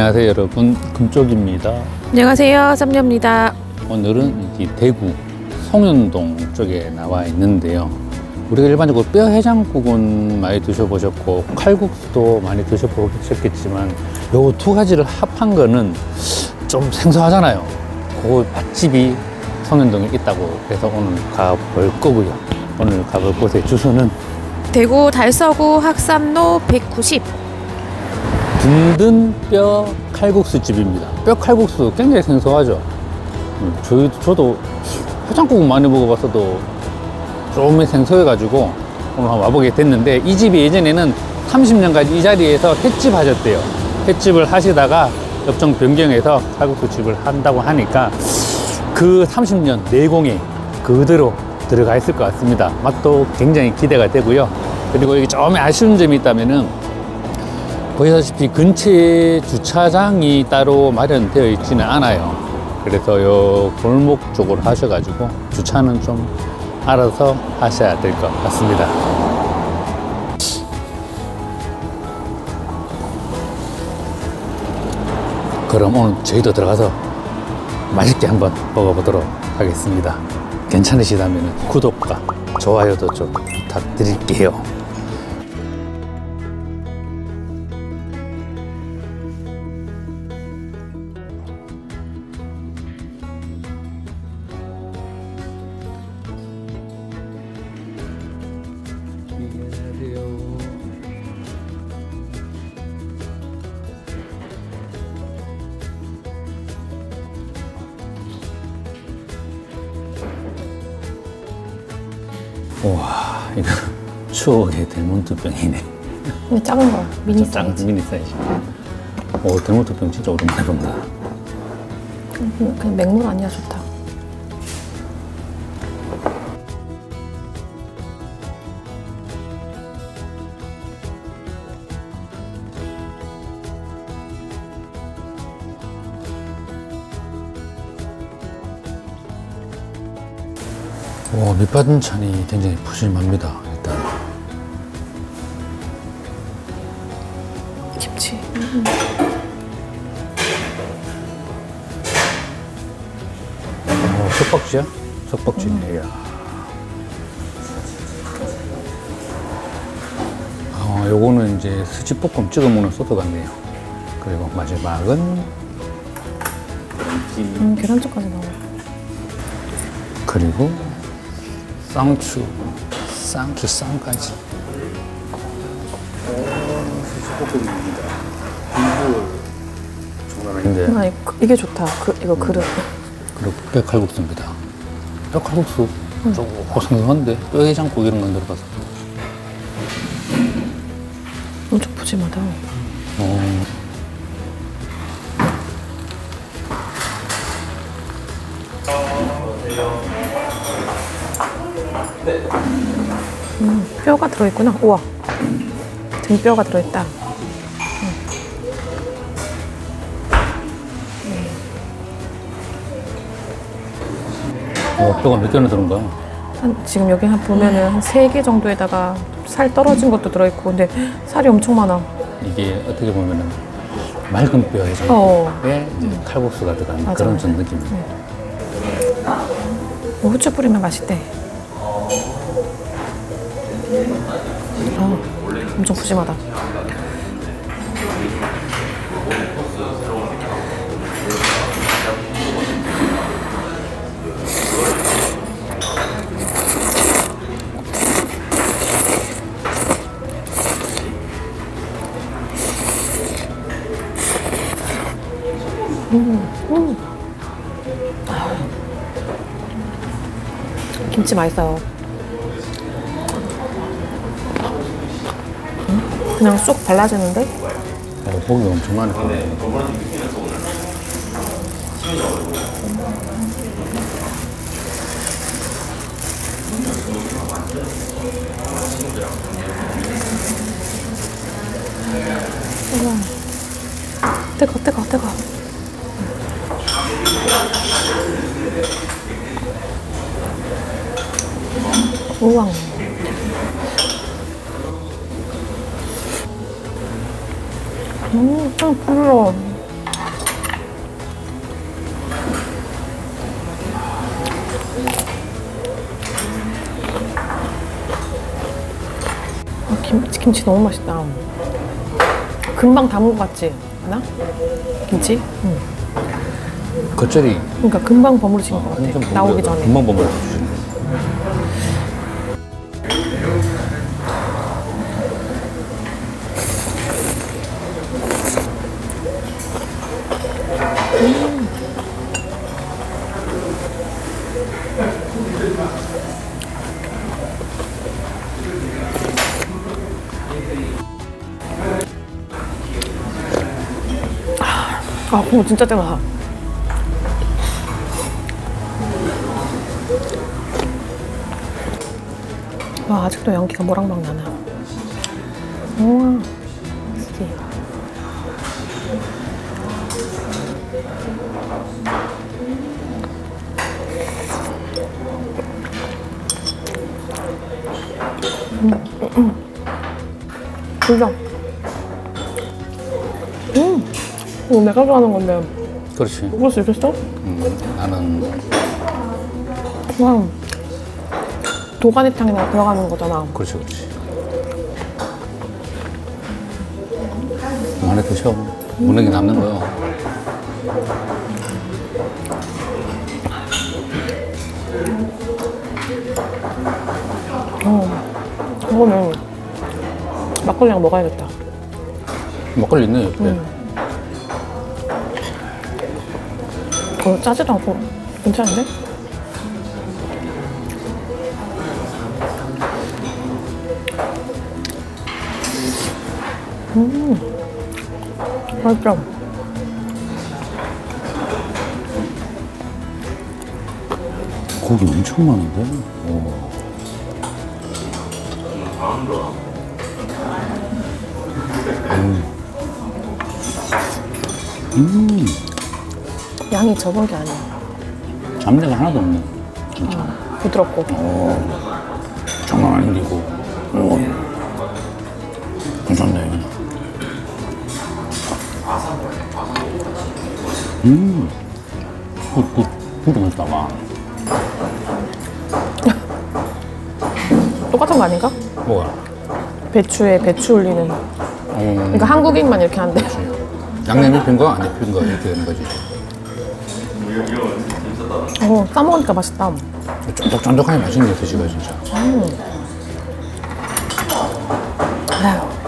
안녕하세요 여러분. 금쪽입니다. 안녕하세요, 쌈녀입니다. 오늘은 이 대구 송현동 쪽에 나와 있는데요. 우리가 일반적으로 뼈 해장국은 많이 드셔보셨고 칼국수도 많이 드셔보셨겠지만 요 두 가지를 합한 거는 좀 생소하잖아요. 그 맛집이 송현동에 있다고 해서 오늘 가볼 거고요. 오늘 가볼 곳의 주소는? 대구 달서구 학산로 190. 든든 뼈 칼국수 집입니다. 뼈 칼국수 굉장히 생소하죠. 음, 저희 저도 해장국은 많이 먹어봤어도 좀 생소해가지고 오늘 한번 와보게 됐는데 이 집이 예전에는 30년까지 이 자리에서 횟집 하셨대요. 횟집을 하시다가 업종 변경해서 칼국수 집을 한다고 하니까 그 30년 내공에 그대로 들어가 있을 것 같습니다. 맛도 굉장히 기대가 되고요. 그리고 여기 좀 아쉬운 점이 있다면은 보시다시피 근처에 주차장이 따로 마련되어 있지는 않아요. 그래서 요 골목 쪽으로 하셔가지고 주차는 좀 알아서 하셔야 될 것 같습니다. 그럼 오늘 저희도 들어가서 맛있게 한번 먹어보도록 하겠습니다. 괜찮으시다면 구독과 좋아요도 좀 부탁드릴게요. 이거 추억의 델몬트병이네 근데 작은 거, 미니 짱 사이즈. 미니 사이즈 오 델몬트병 진짜 오랜만에 본다 그냥, 그냥 맹물 아니야, 좋다. 와 밑반찬이 굉장히 푸짐합니다 일단 김치. 어, 석박지야? 석박지네 야. 어, 요거는 이제 스지볶음 찍어 먹는 소스 같네요 그리고 마지막은 음, 계란젓까지 나와. 그리고 쌍추 쌍추 쌍까지 스지볶음입니다 이거 장난 아닌데 아, 이거, 이게 좋다. 그, 이거 그릇. 그리고 뼈칼국수입니다. 뼈칼국수 좀 고생한데 뼈해장국 이런 건 들어가서 엄청 푸짐하다. 어, 뼈가 들어있구나. 우와. 등뼈가 들어있다. 어, 뼈가 몇 개나 들은 거야? 한, 지금 여기 한 보면은 한 세 개 정도에다가 살 떨어진 것도 들어있고, 근데 살이 엄청 많아. 이게 어떻게 보면은 맑은 뼈 해장국에 어. 이제 칼국수가 들어간 맞아, 그런 맞아. 좀 느낌입니다. 뭐 후추 뿌리면 맛있대. 어, 엄청 푸짐하다. 김치 맛있어요. 그냥 쏙 발라지는데? 어, 고기가 엄청 많이 들어요. 우와. 뜨거, 뜨거, 뜨거. 우왕. 음, 부드러워. 아, 김치, 김치 너무 맛있다. 금방 담은 것 같지? 않아? 김치? 응. 겉절이 그러니까 금방 버무리신 것 아, 같아. 나오기 전에. 금방 버무려주죠. 아, 국물 진짜 뜨거워. 와, 아직도 연기가 모락모락 나나. 우와, 스티. 진짜. 음, 이거 내가 좋아하는 건데 그렇지. 먹을 수 있겠어? 음, 나는 와, 도가니탕에 나 들어가는 거잖아. 그렇지, 그렇지. 많이 드셔. 무능이 남는 거요. 어, 이거는 막걸리랑 먹어야겠다. 막걸리 있네, 옆에. 어, 짜지도 않고 괜찮은데? 음, 맛있죠? 고기 엄청 많은데? 오. 음, 양이 적은 게 아니야. 잡내가 하나도 없네. 진짜. 부드럽고. 장난 아니고. 오. 괜찮네. 음. 그, 그, 진짜 맛있다, 와. 똑같은 거 아닌가? 뭐야? 배추에 배추 올리는. 음, 그러니까 한국인만 이렇게 한대. 양념 입힌 거, 안 입힌 거, 이렇게 되는 거지. 어, 싸먹으니까 맛있다. 쫀득쫀득하니 맛있네, 드시가 진짜. 아유. 아유.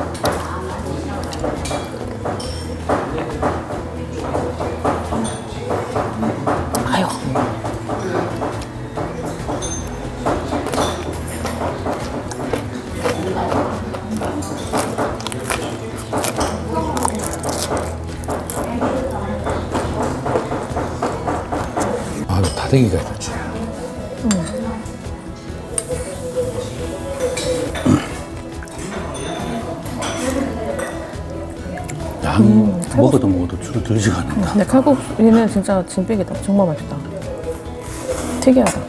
다대기가 좋지. 양 먹어도 먹어도 주로 들지가 않는다. 근데 칼국수는 진짜 진백이다. 정말 맛있다. 특이하다.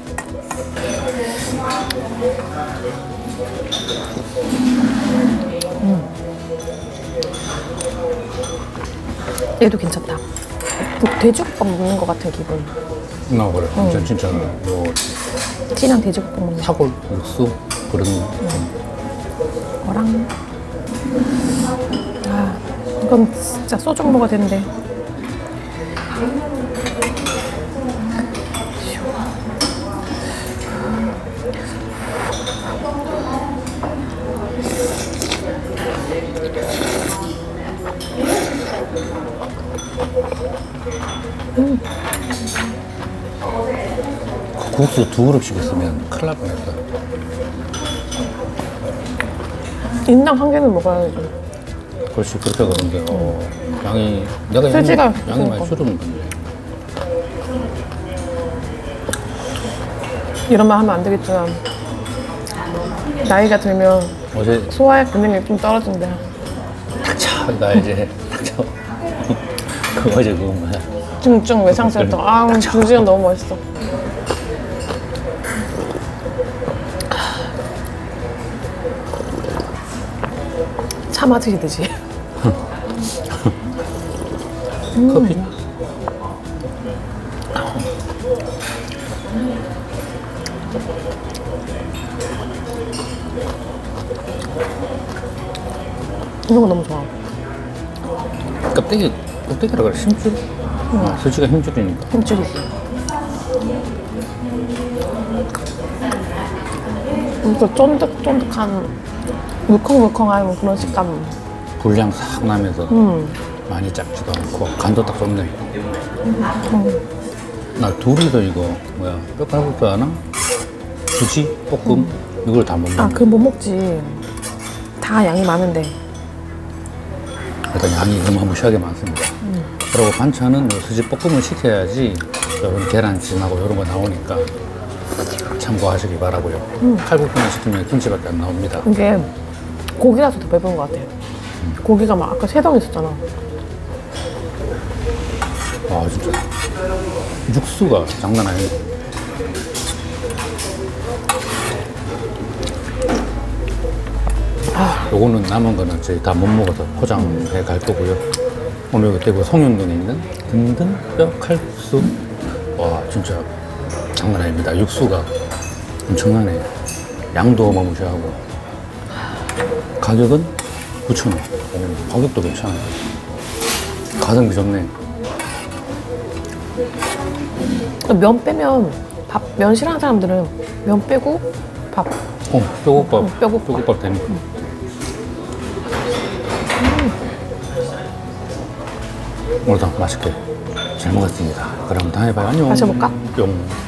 음. 얘도 괜찮다. 그 돼지국밥 먹는 것 같은 기분. 나 그래. 진짜 진짜 뭐 찌랑 돼지국밥 먹는 사골 육수 그런 거랑. 아, 이건 진짜 소주 먹어야 되는데. 국수 두 그릇씩 있으면 큰일 날 뻔했다. 인당 한 개는 먹어야지. 그렇지 그렇게 그런데 어, 양이 내가 양이, 양이 많이. 줄은 건데. 이런 말 하면 안 되겠지만 나이가 들면 어제 소화의 기능이 좀 떨어진대. 차, 나 이제 닥쳐. 그 어제 그거 뭐야. 쭝쭝 외상세였던 아, 두 시간 너무 맛있어. 차 마시듯이. 커피? 이런 거 너무 좋아. 껍데기, 껍데기라 그래, 힘줄? 아, 솔직히 힘줄이니까. 힘줄이지. 이거 쫀득쫀득한 물컹물컹한 뭐 그런 식감. 불량 싹 나면서 음. 많이 작지도 않고 간도 딱 좋네. 나 둘이서 이거 뭐야 뼈칼국수 하나, 수지 볶음 이걸 다 못 먹는. 아, 그 못 먹지. 다 양이 많은데. 일단 양이 어마무시하게 많습니다. 그리고 반찬은 요 수지 볶음을 시켜야지 이런 계란찜하고 이런 거 나오니까 참고하시기 바라고요. 칼국수만 시키면 김치밖에 안 나옵니다. 이게 고기라서 더 배부른 것 같아. 고기가 막 아까 세덩 있었잖아. 아 진짜 육수가 장난 아니에요. 아, 요거는 남은 거는 저희 다 못 먹어서 포장해 갈 거고요. 오늘 대구 송윤동에 있는 든든 뼈 칼국수. 와 진짜 장난 아닙니다. 육수가 엄청나네. 양도 어마무시하고 가격은 9,000원. 오, 가격도 괜찮아요. 가성비 좋네. 면 빼면 밥, 면 싫어하는 사람들은 면 빼고 밥. 어, 뼈국밥. 응, 뼈국밥. 뼈국밥 되니까. 오늘도 맛있게 잘 먹었습니다. 그럼 다음에 봐요. 안녕. 마셔볼까? 뿅.